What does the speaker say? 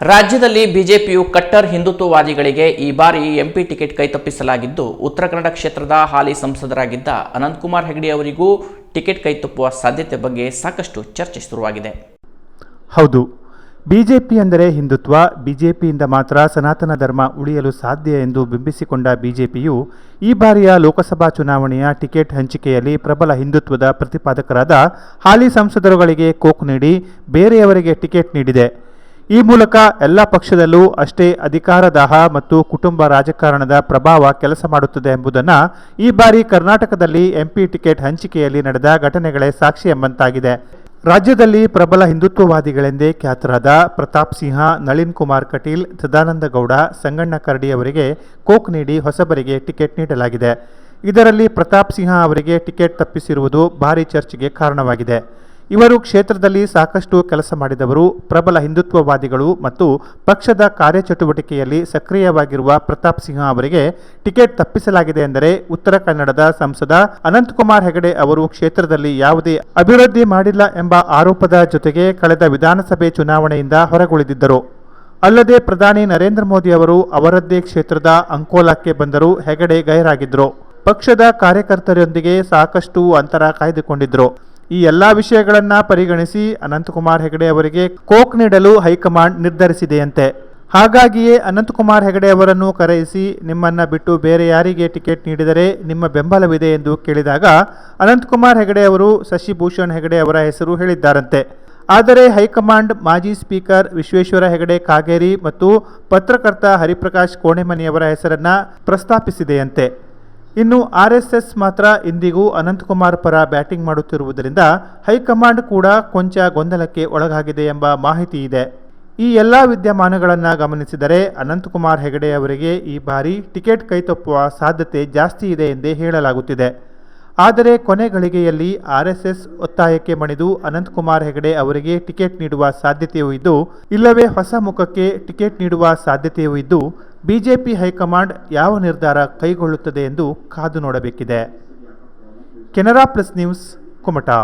ರಾಜ್ಯದಲ್ಲಿ ಬಿಜೆಪಿಯು ಕಟ್ಟರ್ ಹಿಂದುತ್ವವಾದಿಗಳಿಗೆ ಈ ಬಾರಿ ಎಂಪಿ ಟಿಕೆಟ್ ಕೈತಪ್ಪಿಸಲಾಗಿದ್ದು, ಉತ್ತರ ಕನ್ನಡ ಕ್ಷೇತ್ರದ ಹಾಲಿ ಸಂಸದರಾಗಿದ್ದ ಅನಂತಕುಮಾರ್ ಹೆಗಡೆ ಅವರಿಗೂ ಟಿಕೆಟ್ ಕೈತಪ್ಪುವ ಸಾಧ್ಯತೆ ಬಗ್ಗೆ ಸಾಕಷ್ಟು ಚರ್ಚೆ ಶುರುವಾಗಿದೆ. ಹೌದು, ಬಿಜೆಪಿ ಅಂದರೆ ಹಿಂದುತ್ವ, ಬಿಜೆಪಿಯಿಂದ ಮಾತ್ರ ಸನಾತನ ಧರ್ಮ ಉಳಿಯಲು ಸಾಧ್ಯ ಎಂದು ಬಿಂಬಿಸಿಕೊಂಡ ಬಿಜೆಪಿಯು ಈ ಬಾರಿಯ ಲೋಕಸಭಾ ಚುನಾವಣೆಯ ಟಿಕೆಟ್ ಹಂಚಿಕೆಯಲ್ಲಿ ಪ್ರಬಲ ಹಿಂದುತ್ವದ ಪ್ರತಿಪಾದಕರಾದ ಹಾಲಿ ಸಂಸದರುಗಳಿಗೆ ಕೋಕ್ ನೀಡಿ, ಬೇರೆಯವರಿಗೆ ಟಿಕೆಟ್ ನೀಡಿದೆ. ಈ ಮೂಲಕ ಎಲ್ಲ ಪಕ್ಷದಲ್ಲೂ ಅಷ್ಟೇ ಅಧಿಕಾರದಾಹ ಮತ್ತು ಕುಟುಂಬ ರಾಜಕಾರಣದ ಪ್ರಭಾವ ಕೆಲಸ ಮಾಡುತ್ತದೆ ಎಂಬುದನ್ನು ಈ ಬಾರಿ ಕರ್ನಾಟಕದಲ್ಲಿ ಎಂಪಿ ಟಿಕೆಟ್ ಹಂಚಿಕೆಯಲ್ಲಿ ನಡೆದ ಘಟನೆಗಳೇ ಸಾಕ್ಷಿ ಎಂಬಂತಾಗಿದೆ. ರಾಜ್ಯದಲ್ಲಿ ಪ್ರಬಲ ಹಿಂದುತ್ವವಾದಿಗಳೆಂದೇ ಖ್ಯಾತರಾದ ಪ್ರತಾಪ್ ಸಿಂಹ, ನಳಿನ್ ಕುಮಾರ್ ಕಟೀಲ್, ಸದಾನಂದ ಗೌಡ, ಸಂಗಣ್ಣ ಕರಡಿ ಅವರಿಗೆ ಕೋಕ್ ನೀಡಿ ಹೊಸಬರಿಗೆ ಟಿಕೆಟ್ ನೀಡಲಾಗಿದೆ. ಇದರಲ್ಲಿ ಪ್ರತಾಪ್ ಸಿಂಹ ಅವರಿಗೆ ಟಿಕೆಟ್ ತಪ್ಪಿಸಿರುವುದು ಭಾರೀ ಚರ್ಚೆಗೆ ಕಾರಣವಾಗಿದೆ. ಇವರು ಕ್ಷೇತ್ರದಲ್ಲಿ ಸಾಕಷ್ಟು ಕೆಲಸ ಮಾಡಿದವರು ಪ್ರಬಲ ಹಿಂದುತ್ವವಾದಿಗಳು ಮತ್ತು ಪಕ್ಷದ ಕಾರ್ಯಚಟುವಟಿಕೆಯಲ್ಲಿ ಸಕ್ರಿಯವಾಗಿರುವ ಪ್ರತಾಪ್ ಸಿಂಹ ಅವರಿಗೆ ಟಿಕೆಟ್ ತಪ್ಪಿಸಲಾಗಿದೆ ಎಂದರೆ ಉತ್ತರ ಕನ್ನಡದ ಸಂಸದ ಅನಂತಕುಮಾರ್ ಹೆಗಡೆ ಅವರು ಕ್ಷೇತ್ರದಲ್ಲಿ ಯಾವುದೇ ಅಭಿವೃದ್ಧಿ ಮಾಡಿಲ್ಲ ಎಂಬ ಆರೋಪದ ಜೊತೆಗೆ ಕಳೆದ ವಿಧಾನಸಭೆ ಚುನಾವಣೆಯಿಂದ ಹೊರಗುಳಿದಿದ್ದರು. ಅಲ್ಲದೆ ಪ್ರಧಾನಿ ನರೇಂದ್ರ ಮೋದಿ ಅವರು ಅವರದ್ದೇ ಕ್ಷೇತ್ರದ ಅಂಕೋಲಾಕ್ಕೆ ಬಂದರೂ ಹೆಗಡೆ ಗೈರಾಗಿದ್ದರು ಪಕ್ಷದ ಕಾರ್ಯಕರ್ತರೊಂದಿಗೆ ಸಾಕಷ್ಟು ಅಂತರ ಕಾಯ್ದುಕೊಂಡಿದ್ರು. ಈ ಎಲ್ಲ ವಿಷಯಗಳನ್ನ ಪರಿಗಣಿಸಿ ಅನಂತಕುಮಾರ್ ಹೆಗಡೆ ಅವರಿಗೆ ಕೋಕ್ ನೀಡಲು ಹೈಕಮಾಂಡ್ ನಿರ್ಧರಿಸಿದೆಯಂತೆ. ಹಾಗಾಗಿಯೇ ಅನಂತಕುಮಾರ್ ಹೆಗಡೆ ಅವರನ್ನು ಕರೆಯಿಸಿ ನಿಮ್ಮನ್ನ ಬಿಟ್ಟು ಬೇರೆ ಯಾರಿಗೆ ಟಿಕೆಟ್ ನೀಡಿದರೆ ನಿಮ್ಮ ಬೆಂಬಲವಿದೆ ಎಂದು ಕೇಳಿದಾಗ ಅನಂತಕುಮಾರ್ ಹೆಗಡೆ ಅವರು ಶಶಿಭೂಷಣ್ ಹೆಗಡೆ ಅವರ ಹೆಸರು ಹೇಳಿದ್ದಾರಂತೆ. ಆದರೆ ಹೈಕಮಾಂಡ್ ಮಾಜಿ ಸ್ಪೀಕರ್ ವಿಶ್ವೇಶ್ವರ ಹೆಗಡೆ ಕಾಗೇರಿ ಮತ್ತು ಪತ್ರಕರ್ತ ಹರಿಪ್ರಕಾಶ್ ಕೋಣೆಮನಿಯವರ ಹೆಸರನ್ನ ಪ್ರಸ್ತಾಪಿಸಿದೆಯಂತೆ. ಇನ್ನು ಆರ್ಎಸ್ಎಸ್ ಎಸ್ ಎಸ್ ಮಾತ್ರ ಇಂದಿಗೂ ಅನಂತಕುಮಾರ್ ಪರ ಬ್ಯಾಟಿಂಗ್ ಮಾಡುತ್ತಿರುವುದರಿಂದ ಹೈಕಮಾಂಡ್ ಕೂಡ ಕೊಂಚ ಗೊಂದಲಕ್ಕೆ ಒಳಗಾಗಿದೆ ಎಂಬ ಮಾಹಿತಿ ಇದೆ. ಈ ಎಲ್ಲ ವಿದ್ಯಮಾನಗಳನ್ನು ಗಮನಿಸಿದರೆ ಅನಂತಕುಮಾರ್ ಹೆಗಡೆ ಅವರಿಗೆ ಈ ಬಾರಿ ಟಿಕೆಟ್ ಕೈತಪ್ಪುವ ಸಾಧ್ಯತೆ ಜಾಸ್ತಿ ಇದೆ ಎಂದೇ ಹೇಳಲಾಗುತ್ತಿದೆ. ಆದರೆ ಕೊನೆ ಗಳಿಗೆಯಲ್ಲಿ ಆರ್ಎಸ್ಎಸ್ ಎಸ್ ಎಸ್ ಒತ್ತಾಯಕ್ಕೆ ಮಣಿದು ಅನಂತಕುಮಾರ್ ಹೆಗಡೆ ಅವರಿಗೆ ಟಿಕೆಟ್ ನೀಡುವ ಸಾಧ್ಯತೆಯೂ ಇದ್ದು, ಇಲ್ಲವೇ ಹೊಸ ಮುಖಕ್ಕೆ ಟಿಕೆಟ್ ನೀಡುವ ಸಾಧ್ಯತೆಯೂ ಇದ್ದು, ಬಿಜೆಪಿ ಹೈಕಮಾಂಡ್ ಯಾವ ನಿರ್ಧಾರ ಕೈಗೊಳ್ಳುತ್ತದೆ ಎಂದು ಕಾದು ನೋಡಬೇಕಿದೆ. Canara plus news, Kumta.